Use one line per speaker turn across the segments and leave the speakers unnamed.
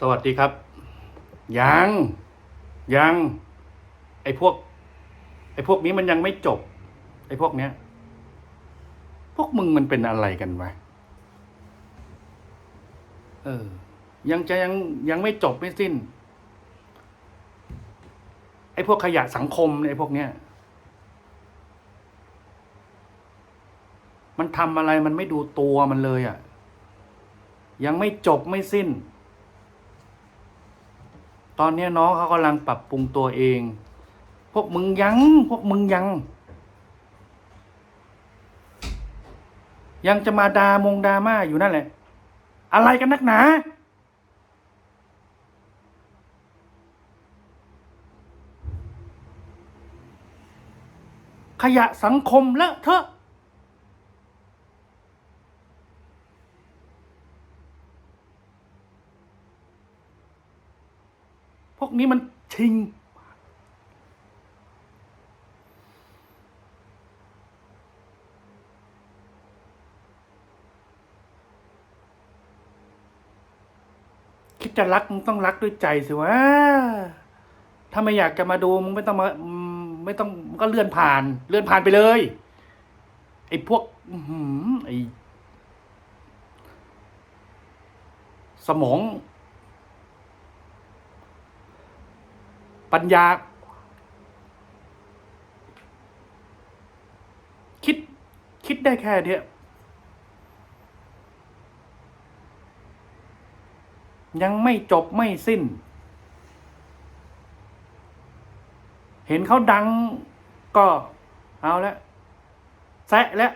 สวัสดีครับ ยัง ยัง ไอ้พวก ไอ้พวกนี้มันยังไม่จบ ไอ้พวกเนี้ย พวกมึงมันเป็นอะไรกันวะเออ ยังจะยังยังไม่จบไม่สิ้น ไอ้พวกขยะสังคมไอ้พวกเนี้ย มันทำอะไรมันไม่ดูตัวมันเลยอะ่ะ ยังไม่จบไม่สิ้น ตอนนี้น้องเขากำลังปรับปรุงตัวเอง พวกมึงยัง พวกมึงยัง ยังจะมาดามงดาม่าอยู่นั่นแหละ อะไรกันนักหนาขยะสังคมเลอะเทอะ พวก นี้มันชิง คิดจะรักมึงต้องรักด้วยใจสิวะ ถ้าไม่อยากจะมาดูมึงไม่ต้องมาไม่ต้องก็เลื่อนผ่าน เลื่อนผ่านไปเลย ไอ้พวกอไอ้สมอง ปัญญา คิดคิดได้แค่เนี้ยยังไม่จบไม่สิ้น เห็นเขาดังก็เอาละแซะแล้ว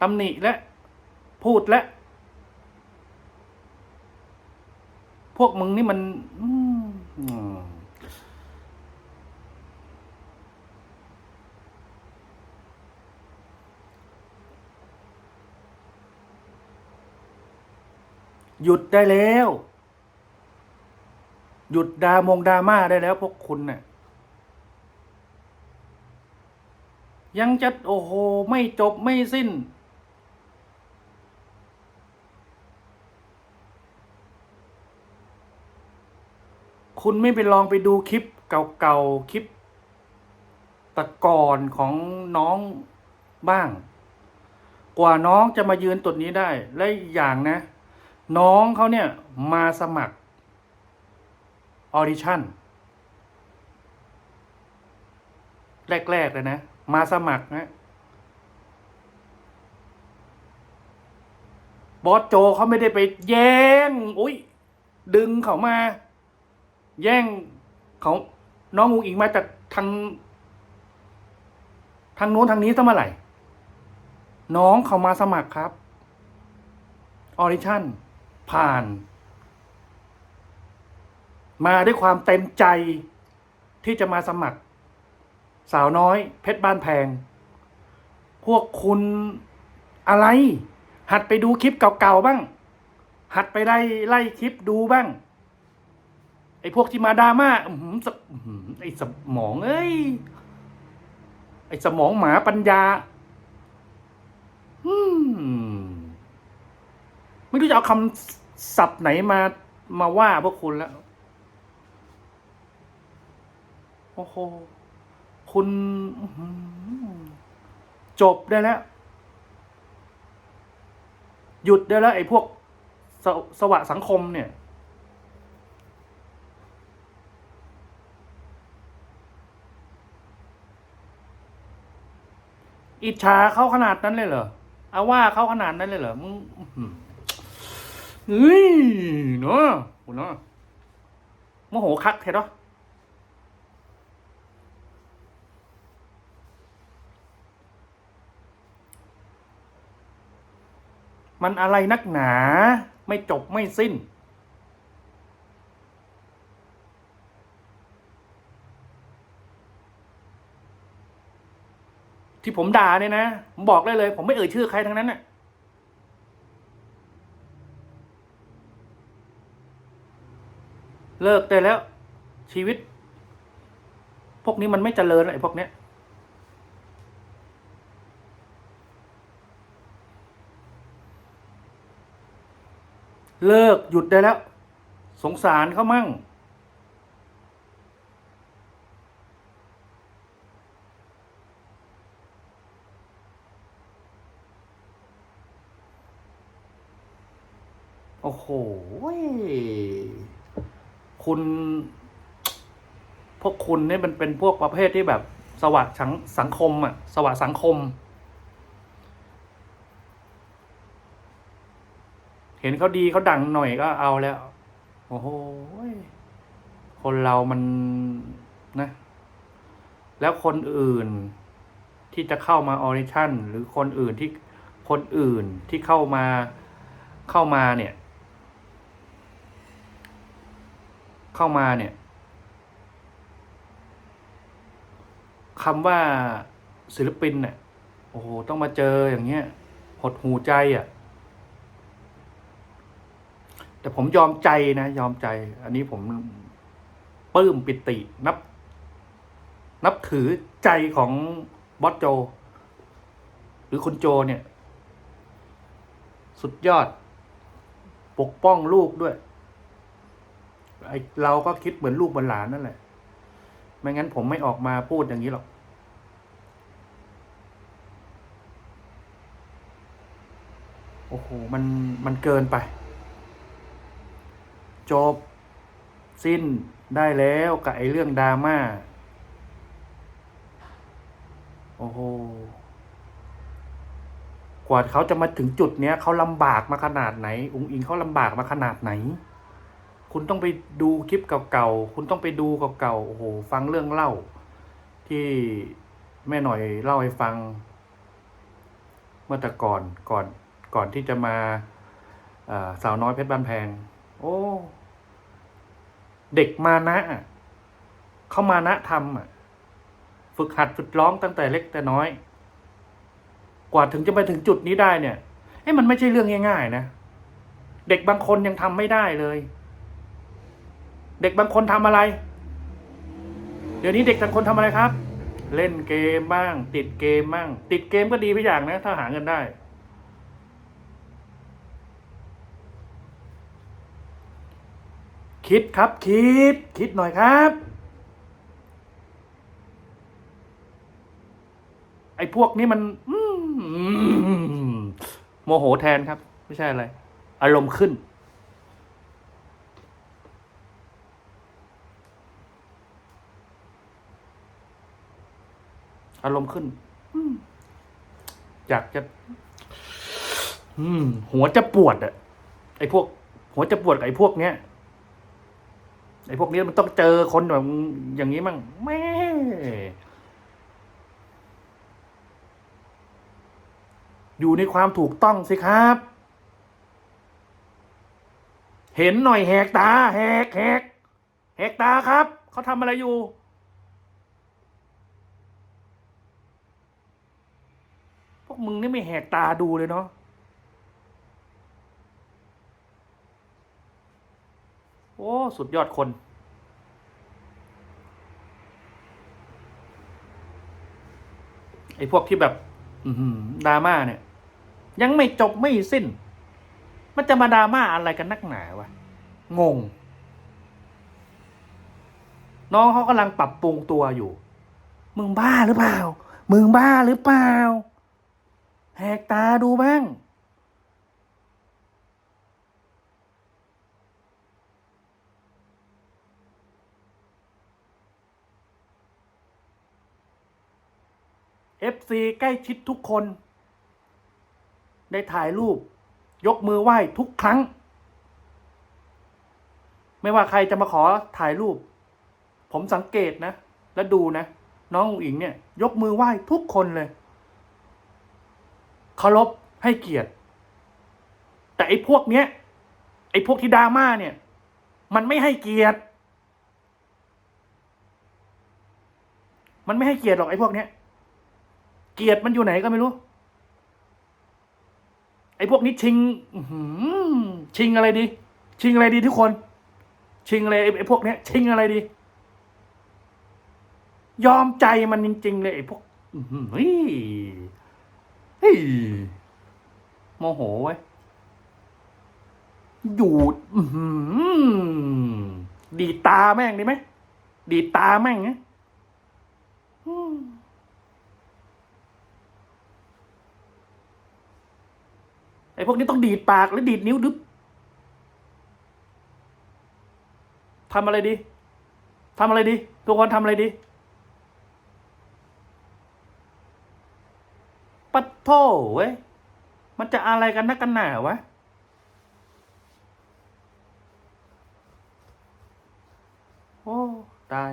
ตำหนิแล้วพูดแล้วพวกมึงนี่มัน อืม หยุดได้แล้ว หยุดดามงดราม่าได้แล้วพวกคุณน่ะ ยังจะโอ้โห ไม่จบไม่สิ้น คุณไม่ไปลองไปดูคลิปเก่าๆ คลิปแตะก่อนของน้องบ้าง กว่าน้องจะมายืนตุดนี้ได้ และอีกอย่างนะ น้องเขาเนี่ยมาสมัครออดิชั่นแรก ๆ เลยนะ มาสมัครนะบอสโจเขาไม่ได้ไปแย่งอุ้ยดึงเขามา แย่งเของน้องอุงอิงมาจากทาง ทางโน้นทางนี้ซะเมื่อไหร่ น้องเขามาสมัครครับออดิชั่น ผ่าน มาด้วยความเต็มใจที่จะมาสมัคร สาวน้อย เพชรบ้านแพง พวกคุณอะไร หัดไปดูคลิปเก่าๆบ้าง หัดไปไล่ไล่คลิปดูบ้าง ไอ้พวกที่มาดราม่าไอ้สมองเอ้ยไอ้สมองหมาปัญญาอืมไม่รู้จะเอาคำ ศัพท์ไหนมามาว่าพวกคุณแล้ว โอ้โห คุณจบได้แล้ว หยุดได้แล้ว ไอ้พวกสวสวะสังคมเนี่ย อิจฉาเขาขนาดนั้นเลยเหรอเอาว่าเขาขนาดนั้นเลยเหรอมึง เฮ้ยเนาะคุณเนาะโมโหคักเถอะเนาะมันอะไรนักหนาไม่จบไม่สิ้น ที่ผมด่าเนี่ยนะ ผมบอกได้เลย ผมไม่เอ่ยชื่อใครทั้งนั้นน่ะ เลิกได้แล้ว ชีวิต พวกนี้มันไม่เจริญไอ้พวกเนี้ยเลิกหยุดได้แล้ว สงสารเขามั่ง โอ้โห คุณ พวกคุณนี่มันเป็นพวกประเภทที่แบบสวัสดสังสังคมอะสวัสดสังคม เห็นเขาดีเขาดังหน่อยก็เอาแล้ว โอ้โหคนเรามันนะ แล้วคนอื่นที่จะเข้ามาออริชั่น หรือคนอื่นที่คนอื่นที่เข้ามาเข้ามาเนี่ย เข้ามาเนี่ยคำว่าศิลปินเนี่ยโอ้โหต้องมาเจออย่างเงี้ยหดหูใจอะ แต่ผมยอมใจนะ ยอมใจ อันนี้ผมปลื้มปิตินับ นับถือใจของบอสโจ หรือคุณโจเนี่ย สุดยอด ปกป้องลูกด้วย ไอเราก็คิดเหมือนลูกเหมือนหลานนั่นแหละ ไม่งั้นผมไม่ออกมาพูดอย่างนี้หรอก โอ้โห มันมันเกินไป จบ สิ้นได้แล้วกับไอ้เรื่องดราม่า โอ้โห กว่าเขาจะมาถึงจุดเนี้ยเขาลำบากมาขนาดไหน อุงอิงเขาลำบากมาขนาดไหน คุณต้องไปดูคลิปเก่าๆ คุณต้องไปดูเก่าๆ โอ้โห ฟังเรื่องเล่า ที่แม่หน่อยเล่าให้ฟัง เมื่อแต่ก่อนก่อนก่อนที่จะมาสาวน้อยเพชรบ้านแพง โอ้ เด็กมานะอะเขามานะทำอะ ฝึกหัดฝึกร้องตั้งแต่เล็กแต่น้อย กว่าถึงจะไปถึงจุดนี้ได้เนี่ยเอ้มันไม่ใช่เรื่องง่ายๆนะ เด็กบางคนยังทำไม่ได้เลย เด็กบางคนทำอะไร เดี๋ยวนี้เด็กบางคนทำอะไรครับ เล่นเกมบ้าง ติดเกมบ้าง ติดเกมก็ดีไปอย่างนะ ถ้าหาเงินได้ คิดครับคิด คิดหน่อยครับไอ้พวกนี้มันอืมโมโหแทนครับ ไม่ใช่อะไร อารมณ์ขึ้น อารมณ์ขึ้นอืมอยากจะ อืม หัวจะปวดอะไอ้พวก หัวจะปวดกับไอ้พวกเนี้ยไอ้พวกนี้มันต้องเจอคนแบบอย่างนี้มั่งแม่อยู่ในความถูกต้องสิครับ เห็นหน่อยแหกตา แหกแหกแหกตาครับ เขาทำอะไรอยู่ พวก มึงนี่ไม่แหกตาดูเลยเนาะโอ้ สุดยอดคน ไอ้พวกที่แบบดราม่าเนี่ย ยังไม่จบไม่สิ้น มันจะมาดราม่าอะไรกันนักหนาวะ งง น้องเขากำลังปรับปรุงตัวอยู่ มึงบ้าหรือเปล่า มึงบ้าหรือเปล่า แหกตาดูบ้างเอฟซีใกล้ชิดทุกคน ได้ถ่ายรูป ยกมือไหว้ทุกครั้ง ไม่ว่าใครจะมาขอถ่ายรูป ผมสังเกตนะ และดูนะ น้องอุ๋งอิงเนี่ย ยกมือไหว้ทุกคนเลย เคารพให้เกียรติ แต่ไอ้พวกเนี้ย ไอ้พวกที่ดราม่าเนี่ย มันไม่ให้เกียรติ มันไม่ให้เกียรติหรอกไอ้พวกเนี้ย เกียรติมันอยู่ไหนก็ไม่รู้ ไอ้พวกนี้ชิงชิงอะไรดี ชิงอะไรดีทุกคน ชิงอะไรไอ้พวกเนี้ย ชิงอะไรดี ยอมใจมันจริงๆเลยไอ้พวกเฮ้ย เฮ้ยโมโหไว้ยหยุดดีตาแม่งดีไหม ดีตาแม่งเนี่ยอืมไอ้พวกนี้ต้องดีดปากหรือดีดนิ้วดึบทำอะไรดี ทำอะไรดี ทุกคนทำอะไรดี ปัดโถเว้ย มันจะอะไรกันนักกันหนาวะ โอ้ ตาย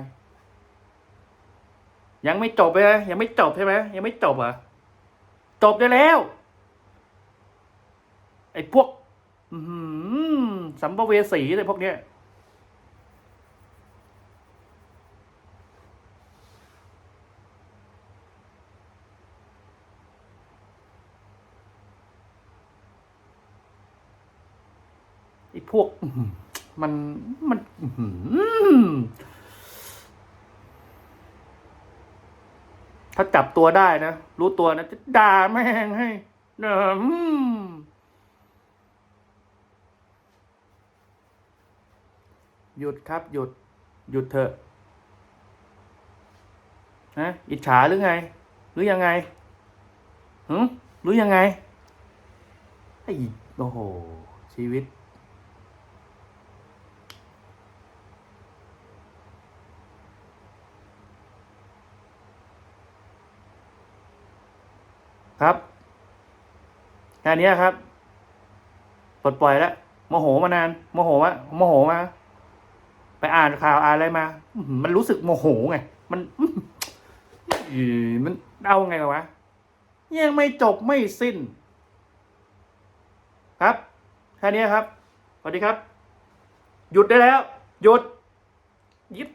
ยังไม่จบเลยยังไม่จบใช่ไหมยังไม่จบเหรอะ จบได้แล้ว ไอ้พวก อือหือสัมภเวสีเลยพวกเนี้ย ไอ้พวกมันมันถ้าจับตัวได้นะ รู้ตัวนะจะด่าแม่งให้เนอะอืมหยุดครับ หยุด หยุดเถอะนะอิจฉาหรือไง หรือยังไงหืมหรือยังไงไอ้โอ้โหชีวิต ครับแค่นี้ครับปลดปล่อยแล้วโมโหมานานโมโหวะโมโหมาไปอ่านข่าวอ่านอะไรมา มันรู้สึกโมโหไง มันอือมันเอาไงวะยังไม่จบไม่สิ้น ครับแค่นี้ครับสวัสดีครับ หยุดได้แล้ว หยุด ยิบ